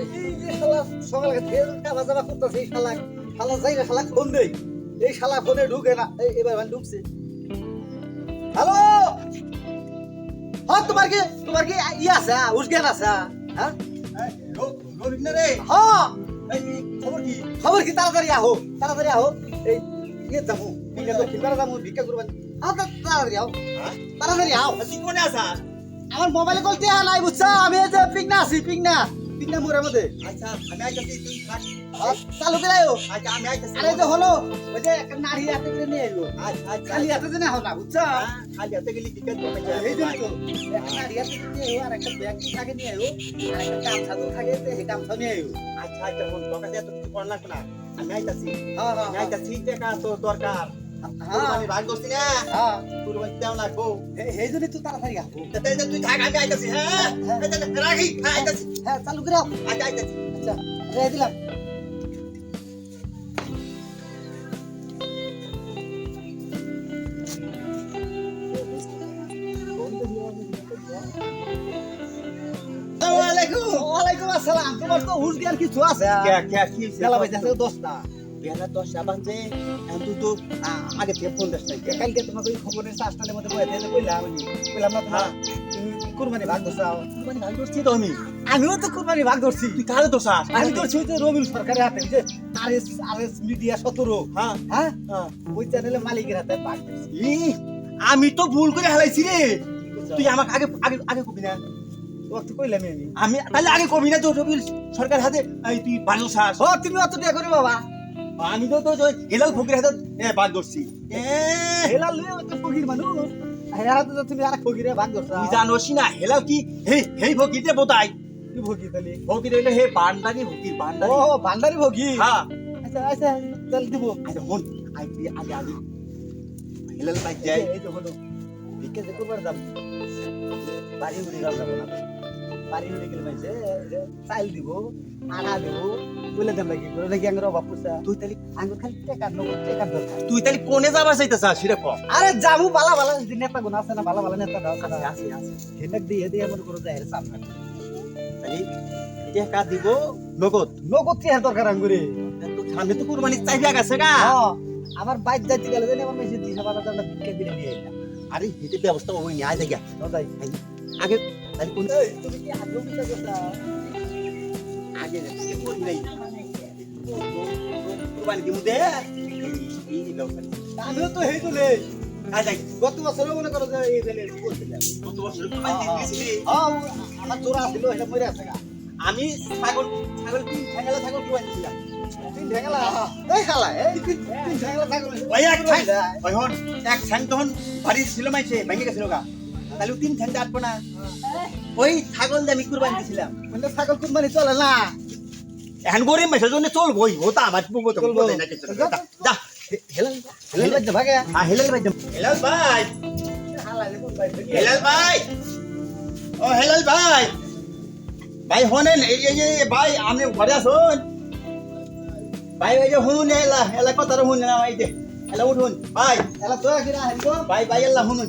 এই শালা সকালে থেকে কামা করতেছে এই শালা। শালা যাই না শালা ফোন দেই। এই শালা ফোনে ঢুকে না। এই এবার মানে ঢুকছে। হ্যালো? হ্যাঁ তোমার কি তোমার কি ই আছে উসজ্ঞান আছে হ্যাঁ? রে? হ্যাঁ। খবর কি? খবর কি? তাড়াতাড়ি আহো তাড়াতাড়ি আহো। এই ইয়ে যাব ভিক্ষা করবেন। আহ তাড়াতাড়ি আও হ্যাঁ? তাড়াতাড়ি আও কোনে আছাস আমার মোবাইলে কল টিয়া নাই বুঝছ? আমি এই যে পিকনা আছি পিকনা। পিকনা মোড়ের মধ্যে। আচ্ছা আমি আইতাছি তুই থাক। আহ, চালু করে আয়ো। আচ্ছা আমি আইতাছি। আরে যে হলো ওই যে একটা নারী হাতে করে নিয়ে এলো আচ্ছা আচ্ছা। খালি হাতে যে না হলো না বুঝছ? হ্যাঁ, খালি হাতে গেলি দিকে এই জন্য তো। একটা নারী হাতে নিয়ে এলো আর একটা ব্যাগ থাকে নিয়ে এলো আর একটা গামছা তো থাকে যে সেই গামছা নিয়ে এলো আচ্ছা আচ্ছা তোর কাছে এত কিছু করার লাগবে না। আমি আইতাছি। হ্যাঁ হ্যাঁ আমি আইতাছি টাকা তোর দরকার। হ্যাঁ আমি ভাগ করছি না? কুরবানি দেও লাগবো এই- এই জন্যই তাড়াতাড়ি আহো তুই থাক আমি আইতাছি হ্যাঁ রাখি হ্যাঁ আইতাছি হ্যাঁ চালু করে আও আচ্ছা আইতাছি আচ্ছা রেখে দিলাম। ওয়ালাইকুম আসসালাম। তোমার তো হুশ জ্ঞান কিছু আছে। কে কে কি বেলা বাজে দশটা। বেলা দশটা বাজে এখন তুই তো আগে থেকে ফোন দিস নাই কালকে তোমাকে ওই খবরের চাষটালের মধ্যে বয়ে দিলে কইলাম আমি। কইলাম না তোমার তুমি কুরবানি ভাগ ধরছাও কুরবানি ভাগ করছি তো আমি। আমিও তো কুরবানি ভাগ ধরছি তুই কারে দোষাস আমি ধরছি ওই যে রবিউল সরকারের হাতে যে আরএস আরএস মিডিয়া সতেরো। হ্যাঁ। হ্যাঁ? হ্যাঁ। ওই চ্যানেলের মালিকের হাতে ভাগ ধরছি আমি তো ভুল করে হালাইছি রে। তুই আমাকে আগে আগে আগে কবি না। তো কইলাম আমি। আমি তাহলে আগে কবি না তো রবিল সরকার হাতে তুই শ্বাস ও তুমি অত করে বাবা। আমি তো তো হেলাল ফকির হাতে বাদ ধরছি। এ হেলা লুয়ে ওই তো ফকির মানুষ। হেলা তো তুমি আর ফকিরে ভাগ ধরছা। তুই জানোস না হেলাল কি? হেই ফকির দে বোতাই কি ফকির তাহলে? ফকির হইলে হে বান্দারি ফকির ও বান্দারি ভান্ডারি ফকির? হ্যাঁ। আচ্ছা আচ্ছা চল দিব। আচ্ছা হন। আই তুই আগে আগে। হেলাল বাই যাই এই তো হলো। ভিক্ষা যে করবার যাব। বাড়ি উড়ি যাব না। বাড়ি গেলে দিব আনা দিব বলে দেন নাকি? করে নাকি আঙ্গুর অভাব পড়ছে। তুই তাহলে আঙ্গুর খালি দরকার। তুই তাহলে কোনে যাবার চাইতেছাস সেটা কম আরে যাব বালা বালা নেতা গুণ আছে না বালা বালা নেতা আছে আছে আছে। হেনক দিয়ে দিয়ে মনে করো যায় সামনে তাহলে টাকা দিব নগদ। নগদ চেহার দরকার আঙ্গুরে। তো সামনে তো কুরবানি চাইবে গেছে গা। আমার বাইক যাইতে গেলে জানি আমার মেসে দিশা বালা ভিক্ষা দিলে নিয়ে আরে হেতে ব্যবস্থা ওই নিয়ে আয় দেখা আগে তাহলে কোন এই তুমি কি আগেও বিচার করতা আগে থেকে করি নাই? কুরবানি দিমু দে। এই এই ব্যবস্থা আমিও তো হেই তুলে আয় যাই। গত বছরও মনে করো যে এই বেলে করছিলাম কত বছর কুরবানি দিয়েছিলি হ্যাঁ আমার জোড়া ছিল এটা মরে আছে গা। আমি ছাগল ছাগল তিন ছাগল ছাগল কুরবানি দিলাম তিন ঠেঙ্গলা? এই খালা এই তিন তিন ঠেঙ্গলা থাকল ওই এক ঠ্যাং ওই হন এক ঠ্যাং তখন বাড়ি ছিল মাইছে ভেঙে গেছিল গা। তাহলে তিন ঠ্যাং আটবো না ওই ছাগল দিয়ে আমি কুরবানি দিছিলাম। মানে ছাগল কুরবানি চলে না। এখন গরিব মেসের জন্য চলবই ও তো আমার পুঙ্গ তো। বলে না কিছু। যা যা। হেলাল হেলে বাজে ভাগে। হ্যাঁ হেলাল ভাই হেলাল ভাই। ভাই হেলাল ভাই। ও হেলাল ভাই। ভাই হনেন এই এই ভাই আপনি ঘরে আসুন ভাই ওই যে শুনুন এলা এলা কথা শুন না এই যে এলা উঠুন। ভাই এলা গো ভাই ভাই এলা শুনুন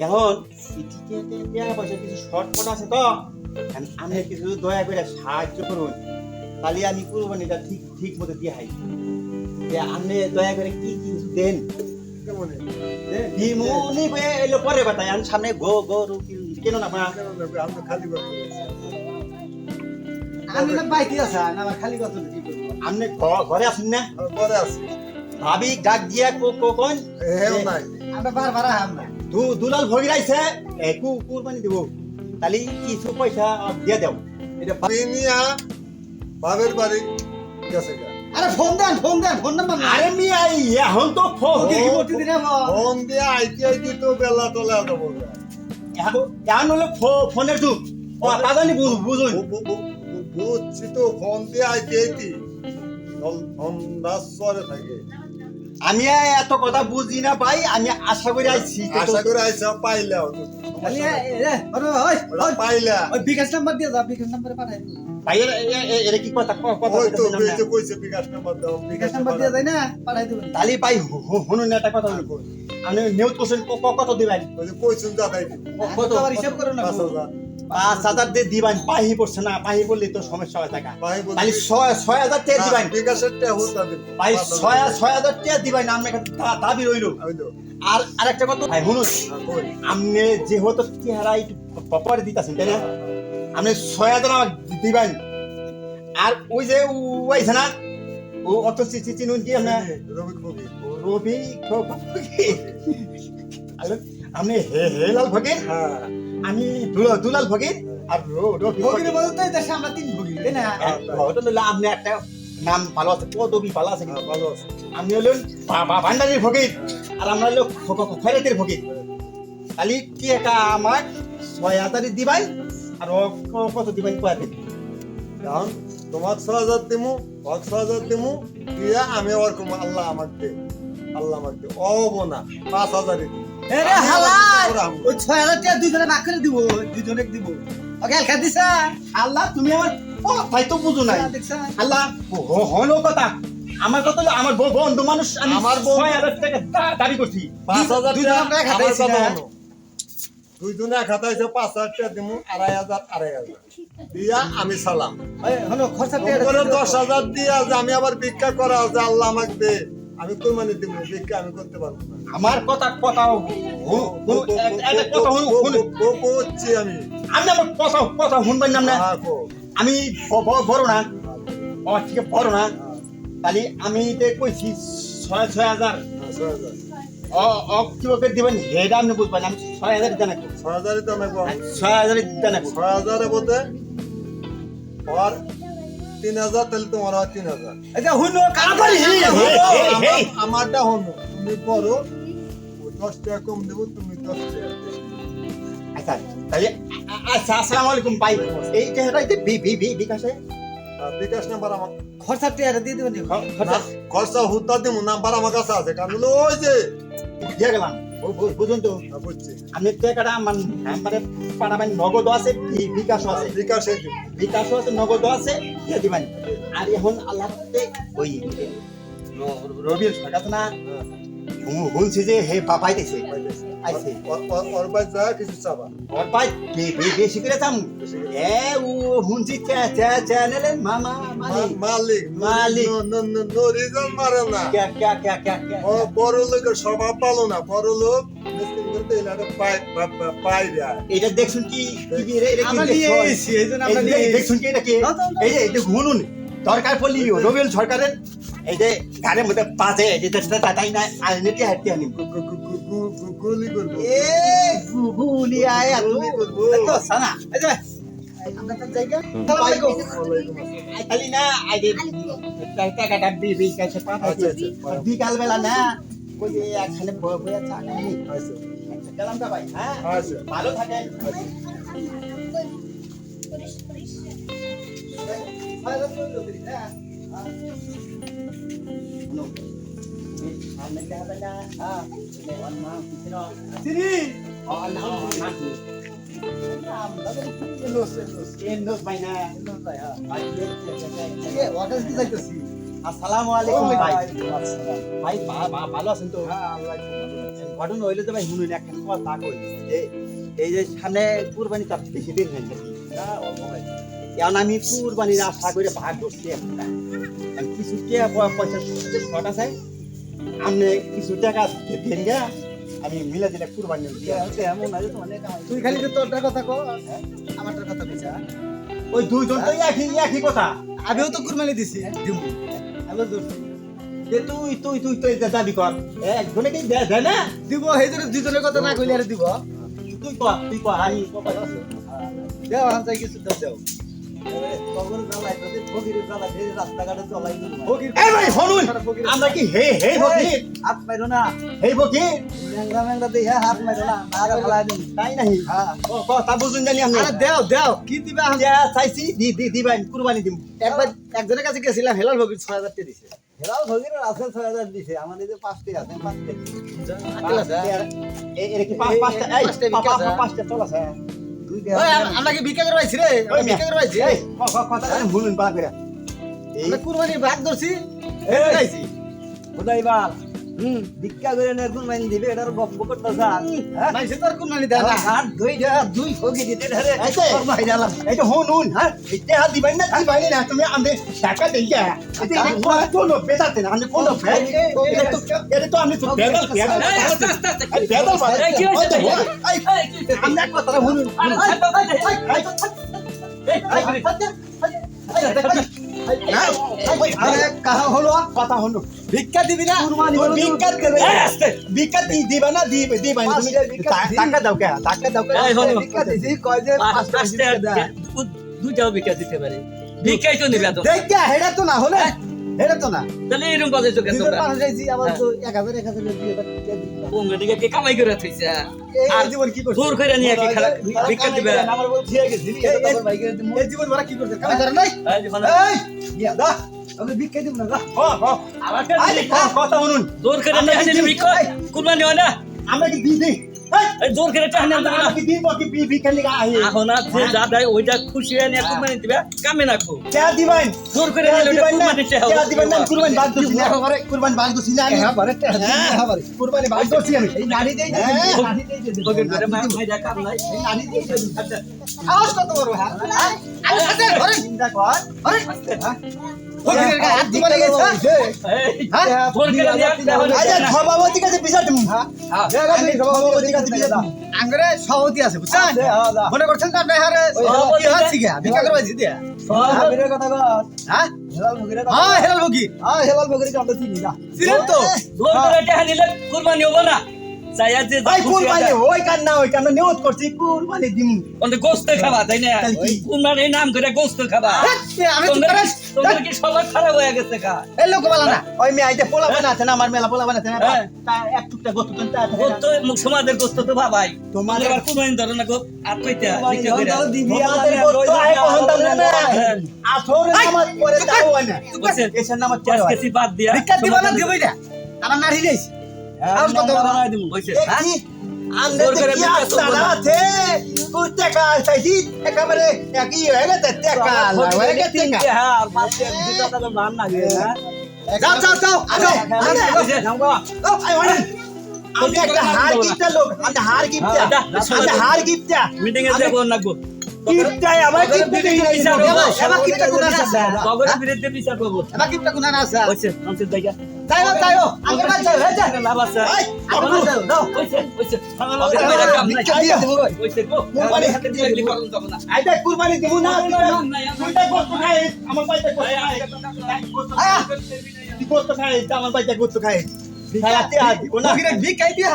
এখন সিটিতে টাকা পয়সা কিছু শর্টকট আছে তো? আপনি কিছু দয়া করে সাহায্য করুন। তাহলে আমি কুরবানিটা ঠিক ঠিক মতো দিয়ে হাই। যে আপনি দয়া করে কি কিছু দেন? দিমুনি এলো পরে বাতায় আমি সামনে গো গো রুকি কেন না খালি আমি না বাইতে আছে না খালি কথা কি করব? আপনি ঘ- ঘরে আসুন না? পরে আছি। ভাবি ডাক দিয়া কো কো কোন? হেও নাই। আমরা বারবার আহাম না দু দুলাল ভগি রাইছে এ কু কুরবানি দিব। তাহলে কিছু পয়সা দিয়ে দাও। এটা মিয়া বাবের বাড়ি গেছে আরে ফোন দেন ফোন দেন ফোন নাম্বার আরে মিয়া এখন তো ফোন কি করতে দিন ফোন দিয়ে আইতে আইতে তো বেলা তোলা দেবো এখন হলো ফোনের যুগ। ও পাজানি বুঝুন। বুঝছি তো ফোন দিয়ে আইতে আইতি সন্ধ্যার থাকে। আমি এত কথা বুঝি না ভাই আমি আশা করে আইছি। আশা করে আইছো পাইলাও পাইলা। বিকাশ নাম্বার দিয়ে যা বিকাশ নাম্বারে পাঠাই। ভাই এরা- এ- এ- এরা কি কথা? কথা ওই তো বলতেছেন ওই না? যে কইছে বিকাশ নাম্বার দাও বিকাশ নাম্বার দিয়ে যায় না পাঠাই দেবেন তাহলে ভাই হু- হু- একটা কথা বলি। আপনি নিউজ কোশ্চেন কত দিবেন? ওই কইছেন দাদাই কত? হিসাব করো না পাঁচ হাজার। দিয়ে দিবেন পাহি পড়ছে না পাহি পড়লে তো সমস্যা হয় টাকা। তাহলে ছয় ছয় হাজার টাকা দিবেন। ভাই ছয় ছয় হাজার টাকা দিবেন আমি দাবি রইল। আর আরেকটা কথা ভাই শুনুন হ্যাঁ, আপনি যেহেতু চেহারা একটু পপারে দিতেছেন তাই না? আপনি ছয় হাজার আমার দিবেন। আর ওই যে ও আইছে না ও অত চিনুন কি আপনার রবি আপনি হে- হেলাল ফকির? হ্যাঁ। আমি দুলা- দুলাল ফকির? আর ফকির। বলতে দেশে আমরা তিন ভগিনী তাই না? হ্যাঁ, হলো আপনি একটা নাম ভালো আছে পদবি ভালো আছে কিন্তু। হ্যাঁ, ভালো আছে। আপনি হলেন ভান্ডারির ফকির আর আমরা হলো খয়রাতির ফকির। খালি কি একটা আমার ছয় হাজারই দিবাই আর কত দিবেন দিন এখন তোমার ছ হাজার দিমু ওর ছ হাজার দিমু দিয়া আমি ওরকম আল্লাহ আমাকে দে আল্লাহ আমাকে দে। অব না পাঁচ হালাল ওই ছয় হাজার টাকা দুজনে ভাগ করে দিব দুজনে দিব। ওকে দিছা? আল্লাহ তুমি আমার কথাই তো বুঝো নাই। দেখছা। আল্লাহ হ- হলো কথা। আমার কথা আমার বন্ধু মানুষ আমি আমার আমার ছয় হাজার টাকা দাবি করছি। পাঁচ হাজার টাকা আমার। হলো। পাঁচ হাজার টাকা দিমু আড়াই হাজার আড়াই হাজার দিয়া আমি সালাম দশ হাজার দিয়া যে আমি আবার ভিক্ষা করা যে আল্লাহ আমাকে দে আমি কোরবানি দিব ভিক্ষা আমি করতে পারব না আমার কথা কথা। বলছি আমি আমি আমার কথা কথা শুনবেন না? হ্যাঁ, আমি বড় না ও ঠিক বড় না তাহলে আমি তো কইছি ছয় ছয় হাজার হ্যাঁ, ছয় হাজার। ও ও কীভাবে দিবেন হেডা আপনি বুঝবেন আমি ছয় হাজার ছয় হাজারই। ছয় ছয় হাজারে বলতে আর তিন হাজার তাহলে তোমার আর তিন হাজার। হুনো আবার হে, হে, হে, হে। আমার- আমারটা তুমি দশ টাকা কম দেবো তুমি দশ টাকা আচ্ছা তাহলে আচ্ছা আসসালামু আলাইকুম ভাই। এই চেহারাতে বি বি বি বিকাশে? আর বিকাশ নাম্বার আমার। খরচা টাকা দিয়ে দেবেন খ- না, খরচা খরচা হুতা দিব নাম্বার আমার কাছে আছে। কারণ ওই যে দিয়ে গেলাম বুঝুন তো হ্যাঁ, আমি টাকাটা আমার নাম্বারে পাঠাবেন নগদ আছে বিকাশও আছে বিকাশ বিকাশও আছে নগদ আছে দিয়ে দিবেন আর এখন আল্লাহ ওই রবির সরকার না শুনছি যে হে বাবাই দিছে আইছে। ওর- ওর যা কিছু চাবা। ওর ভাই বেশি করে চাম। এ ও শুনছি চা- চা- মামা মালিক। মালিক। মালিক। ন- ন- ন- নরিজন মারে না। ক্যা ক্যা ক্যা ক্যা ক্যা ও বড় লোকের স্বভাব ভালো না। বড় লোক এটা দেখছুন কি কি কি এটা কি? এই যে কি এটা কি? শুনুন দরকার পড়লি রবিউল সরকারের। এই যে গাড়ির মধ্যে বাজে এই যে তা- তাই না আইনেটি হাঁটতে আনি গুলি করব। এ গুগুলি আয়া তো গুলি করব। তো সানা এই যে। আচ্ছা, আচ্ছা। বিকাল বেলা না ওই একখানে বয়ে বয়ে চা খাইনি আচ্ছা, গেলাম ভাই হ্যাঁ। ভালো থাকেন চিনি এ ওয়াটার কি যাইতেছি আসসালামু আলাইকুম ভাই ভাই, ভালো আছেন তো ঘটনা হইলে তো ভাই শুনুন একটা এই যে সামনে কুরবানি তার বেশি দিন হয়ে ভাই। এখন আমি কুরবানির আশা করে ভাগ করছি একটা? কিছু প- পয়সা শর্ট আছে? আপনি কিছু টাকা দেন গা? আমি মিলে দিলে কুরবানি তে- তে এমন তোমার তুই খালি তোরটার কথা কো আমারটার কথা কইছা ওই দুইজন তো একই একই কথা। আমিও তো কুরবানি দিছি। আমিও তো। যে তুই তুই তুই তুই দাবি কর। একজনে কি দে দে না? দিব সেই জন্য দুজনের কথা না কইলে আর দিব। তুই কর তুই কর। আমি আছে দেও যাই কিছু দাও। দেও কবর জ্বালাই তোদের ফকিরের জ্বালাই এই রাস্তাঘাটে চলাই দিল ফকির এই ভাই শুনুন আমরা কি হে হে ফকির হাত মাইরো না। হে ফকির ম্যাংরা ম্যাংরা দিয়ে হাত মাইরো না মারা ফেলাই দিন। তাই নাহি হ্যাঁ। ও বুঝুন জানি আমি। আরে দেও দেও কি দিবে এখন? চাইছি দি দি কুরবানি দিম। একবার একজনের কাছে গেছিলাম হেলাল ভগির ছয় হাজার টাকা দিছে। হেলাল ভগির আছে ছয় হাজার দিছে আমাদের যে পাঁচটি আছে পাঁচটি। এর কি পাঁচ পাঁচটা এই পাঁচটা চল আছে। আমরা কি ভিক্ষা করে পাইছি রে? আমরা ভিক্ষা করে পাইছি। এই ক- ক- কথা ভুলুন পা করে কুরবানির ভাগ ধরছি। এই, খোদাই বাল। হুম ভিক্ষা করে নে কুরবানি দিবে এটার গপ্প করতে চান মাইছে তোর কুরবানি দেয় না হাত দুই দেয় দুই ফগি দিতে ধরে এই যে, ভাই জালাম এই তো হুন হুন হ্যাঁ এটা হাত দিবেন না দিবেন না তুমি আমদে টাকা দেই যা এটা কোন কোন বেদাতে না আমি কোন এটা তো এটা তো আমি তো বেদাল বেদাল এই। এই বেদাল বাদ এই, কি ভাই? এই এই? আমি এক কথা হুন আরে, আরে, আরে, আরে কাহা হলো? কথা হলো। ভিক্ষা দিবি না? কুরবানি তোর বিকাত আস্তে। বিকাত দি দিবা না দিবে দিবা না তুমি। টাকা দাও কে? টাকা দাও কে? ভিক্ষা দিছি কয় যে পাঁচ- পাঁচটা পাঁচটা ভিক্ষা ভিক্ষা দিতে পারে। ভিক্ষাই তো নিবে তো। দেখা হেডা তো না হলে? হেডা তো না। তাহলে এরকম বাজাইছো কেন দুইজন তোমরা। মানুষ আইছি আবার তো এক হাজার এক হাজার দুই হাজার টাকা দিলাম। পঙ্গু দিকে কে কামাই করে থইছে? আর জীবন কি করছে? জোর করে নিয়ে কি খেলা ভিক্ষা দিবে? আমার হয়ে এই- জীবন ওরা কি করছে? কামাই করে নাই? এই দা আমি ভিক্ষা দিব না কেন? কথা শুনুন। জোর করে আমরা নিয়ে দিই? কুরবানি হয় না। আমরা কি দিই দিই জোর করে টাকা কি দিব কি বি ভিক্ষা নিগা আহি এখন আর যে যা দেয় ওইটা খুশি হয়ে নিয়ে কুরবানি দিবে। কামে না খো কে দিবেন? জোর করে কে নিলে ওটা দিবেন না? কুরবানি চাই। কে দিবেন না? কুরবানি বাদ দছি না। কুরবানি বাদ দছি না আমি। হ্যাঁ বারে হ্যাঁ, বারে। কুরবানি বাদ দছি আমি। এই নারী দেই দে হ্যাঁ। নারী দেই দে ওকে করে মা মাইরা কাম নাই। এই নারী দেই দে আওয়াজ কত বড় হ্যাঁ? আরে আরে আরে আরে। হ্যাঁ। ফকিরের গায়ে হাত দিবা গেছে হ্যাঁ? আচ্ছা সভাপতি কাছে বিচার দিমু আমি সভাপতি কাছে বিচার দিমু আঙ্গরে সভাপতি আছে বুঝছেন? মনে করছেন না আপনি হারে সভাপতি কি ভিক্ষা করবা জিতে। সভাপতির কথা কর হ্যাঁ হেলাল বগিরে হ্যাঁ হেলাল বগি হ্যাঁ হেলাল বগিরে আমরা চিনি না চিনেন তো? জোর করে টাকা নিলে কুরবানি হব না। চাইয়া যে ভাই কুরবানি ওই কান না ওই কান নিয়ত করছি কুরবানি দিমু অনেক গোস্ত খাবা তাই না? তাই নাম করে গোস্ত খাবা। আমি তো তোমরা তোমরা কি সবার খারাপ হয়ে গেছে কা এই লোক বলা না। ওই মেয়ে আইতে পোলা বানাতে না আমার মেলা পোলা বানাতে না হ্যাঁ। তা এক টুকটা গত তো তা গোস্ত মুখ সমাজের গোস্ত তো ভাবাই। তোমাদের- তোমাদের কুরবানি ধরো না গো আর কইতে বিক্রি করে তোমাদের গত আয় কহন দাম না হ্যাঁ। নামাজ পড়ে দাও না। বলছে, নামাজ পড়ে বাদ দিয়া দিবা না দিবই না। আমার নারী নেই আর কত বড় বলছে দেখি আমরা জোর করে না। আছে তোর টাকা চাইছি একেবারে একই হয়ে গেছে টাকা হয়ে গেছে যাও যাও যাও আসো বলছে, আই ওয়ান আমি একটা হার গিফট লোক আমি হার গিফট হ্যাঁ, আমি হার গিফট মিটিং এ যাব নাকবো গিফট আমার দিই বিচার করব। এবার কিপটা গুনা আছে তগরের বিরুদ্ধে বিচার করব। এবার কিপটা গুনা আছে বলছে আমসির জায়গা যাইও যাইও আঙ্কেল ভাই যাও যা লাভ আছে। এই আপনারা যাও দাও। বলছে বলছে আমার কাম নাই ভিক্ষা দিয়ে দেবো। গো। কুরবানি হাতে দিয়ে গেলি করুন তখন না আইটা কুরবানি দিব না তুইটা গোস্ত খাই আমার বাইতে গোস্ত খাই। তুই খাই আমার খাই। খাইতে দিব না। দিয়ে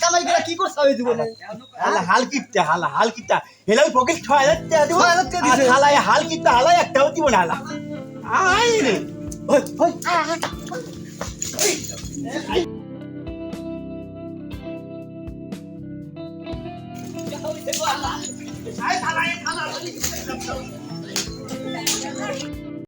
কামাই করে কি করছ? আমি জীবনে হালা হাল কিটা হালা হাল কিটা হেলাই পকেট ছয় হাজার টাকা দিব হালাই হাল কিটা হালাই একটাও দিব না হালা। আই রে। ওই ওই। হালাই হালা।